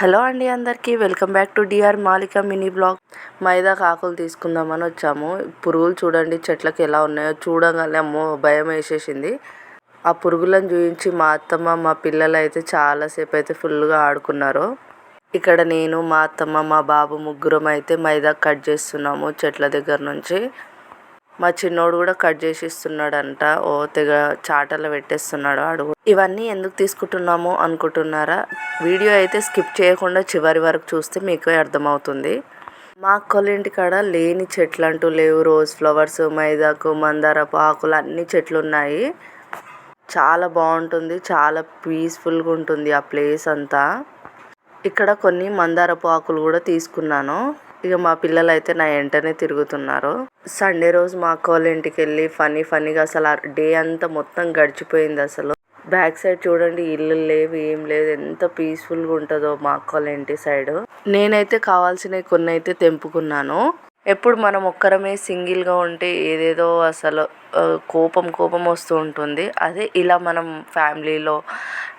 Hello అండి అందరికీ welcome back to D R Malika mini blog. మైదా ఆకులు తీసుకుందామని వచ్చాము. పురుగులు చూడండి చెట్లకు ఎలా ఉన్నాయో చూడగానే అమ్మో భయం వేసేసింది. ఆ పురుగులను చూపించి మా అత్తమ్మ మా పిల్లలు అయితే చాలాసేపు అయితే ఫుల్గా ఆడుకున్నారు. ఇక్కడ నేను మా అత్తమ్మ మా బాబు ముగ్గురం అయితే మైదా కట్ చేస్తున్నాము చెట్ల దగ్గర నుంచి. మా చిన్నోడు కూడా కట్ చేసి ఇస్తున్నాడంట ఓ తెగ చాటలో పెట్టేస్తున్నాడు ఆడు ఇవన్నీ ఎందుకు తీసుకుంటున్నాము అనుకుంటున్నారా? వీడియో అయితే స్కిప్ చేయకుండా చివరి వరకు చూస్తే మీకు అర్థమవుతుంది. మా కొలింటి ఇంటికాడ లేని చెట్లు అంటూ లేవు. రోజ్ ఫ్లవర్స్ మైదాకు మందారపు ఆకులు అన్ని చెట్లు ఉన్నాయి చాలా బాగుంటుంది. చాలా పీస్ఫుల్గా ఉంటుంది ఆ ప్లేస్ అంతా. ఇక్కడ కొన్ని మందారపు ఆకులు కూడా తీసుకున్నాను. ఇక మా పిల్లలు అయితే నా వెంటనే తిరుగుతున్నారు. సండే రోజు మా అక్క వాళ్ళ ఇంటికి వెళ్ళి ఫనీ ఫనీగా అసలు ఆ డే అంతా మొత్తం గడిచిపోయింది అసలు. బ్యాక్ సైడ్ చూడండి ఇల్లు లేవు ఏం లేదు ఎంత పీస్ఫుల్గా ఉంటుందో మా అక్క వాళ్ళ ఇంటి సైడ్ నేనైతే కావాల్సినవి కొన్ని అయితే తెంపుకున్నాను. ఎప్పుడు మనం ఒక్కరమే సింగిల్గా ఉంటే ఏదేదో అసలు కోపం కోపం వస్తూ ఉంటుంది. అదే ఇలా మనం ఫ్యామిలీలో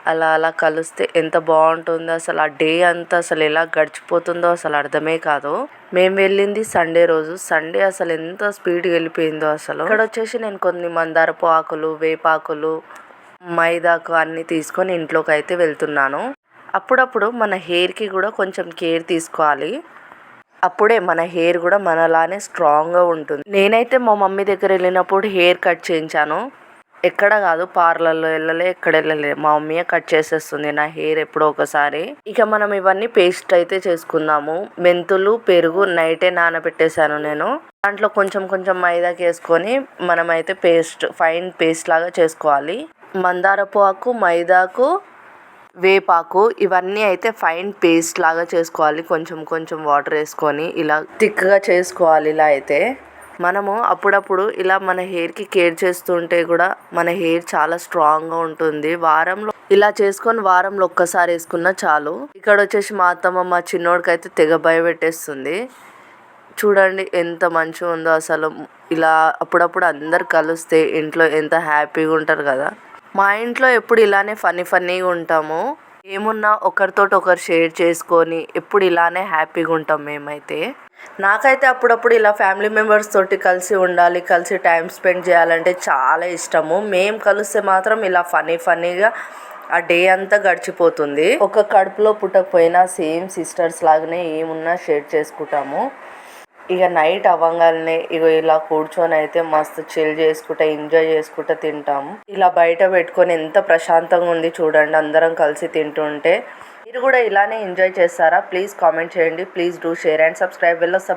అలా అలా కలిస్తే ఎంత బాగుంటుందో అసలు ఆ డే అంతా అసలు ఎలా గడిచిపోతుందో అసలు అర్థమే కాదు. మేము వెళ్ళింది సండే రోజు. సండే అసలు ఎంత స్పీడ్గా వెళ్ళిపోయిందో అసలు. ఇక్కడ వచ్చేసి నేను కొన్ని మందారపు ఆకులు వేపాకులు మైదాకు అన్నీ తీసుకొని ఇంట్లోకి అయితే వెళ్తున్నాను. అప్పుడప్పుడు మన హెయిర్కి కూడా కొంచెం కేర్ తీసుకోవాలి. అప్పుడే మన హెయిర్ కూడా మనలానే స్ట్రాంగ్గా ఉంటుంది. నేనైతే మా మమ్మీ దగ్గర వెళ్ళినప్పుడు హెయిర్ కట్ చేయించాను. ఎక్కడ కాదు పార్లర్లో వెళ్ళలే ఎక్కడ వెళ్ళలే. మా మమ్మీయే కట్ చేసేస్తుంది నా హెయిర్ ఎప్పుడో ఒకసారి. ఇక మనం ఇవన్నీ పేస్ట్ అయితే చేసుకుందాము. మెంతులు పెరుగు నైటే నానబెట్టేశాను నేను. దాంట్లో కొంచెం కొంచెం మైదాకి వేసుకొని మనమైతే పేస్ట్ ఫైన్ పేస్ట్ లాగా చేసుకోవాలి. మందారపు ఆకు మైదాకు వేపాకు ఇవన్నీ అయితే ఫైన్ పేస్ట్ లాగా చేసుకోవాలి. కొంచెం కొంచెం వాటర్ వేసుకొని ఇలా థిక్గా చేసుకోవాలి ఇలా అయితే. మనము అప్పుడప్పుడు ఇలా మన హెయిర్కి కేర్ చేస్తుంటే కూడా మన హెయిర్ చాలా స్ట్రాంగ్గా ఉంటుంది. వారంలో ఇలా చేసుకొని వారంలో ఒక్కసారి వేసుకున్నా చాలు. ఇక్కడ వచ్చేసి మా అత్తమ్మ మా చిన్నోడికైతే తెగ భయపెట్టేస్తుంది చూడండి ఎంత మంచిగా ఉందో అసలు. ఇలా అప్పుడప్పుడు అందరు కలిస్తే ఇంట్లో ఎంత హ్యాపీగా ఉంటారు కదా. మా ఇంట్లో ఎప్పుడు ఇలానే ఫన్నీ ఫన్నీగా ఉంటాము. ఏమున్నా ఒకరితోటి ఒకరు షేర్ చేసుకొని ఎప్పుడు ఇలానే హ్యాపీగా ఉంటాం మేమైతే. నాకైతే అప్పుడప్పుడు ఇలా ఫ్యామిలీ మెంబర్స్ తోటి కలిసి ఉండాలి కలిసి టైం స్పెండ్ చేయాలంటే చాలా ఇష్టము. మేము కలిస్తే మాత్రం ఇలా ఫనీ ఫనీగా ఆ డే అంతా గడిచిపోతుంది. ఒక కడుపులో పుట్టకపోయినా సేమ్ సిస్టర్స్ లాగానే ఏమున్నా షేర్ చేసుకుంటాము. ఇక నైట్ అవ్వగానే ఇక ఇలా కూర్చొని అయితే మస్తు చిల్ చేసుకుంటా ఎంజాయ్ చేసుకుంటా తింటాము. ఇలా బయట పెట్టుకొని ఎంత ప్రశాంతంగా ఉంది చూడండి అందరం కలిసి తింటుంటే. మీరు కూడా ఇలానే ఎంజాయ్ చేస్తారా? ప్లీజ్ కామెంట్ చేయండి. Please do share and subscribe వెళ్ళొస్తా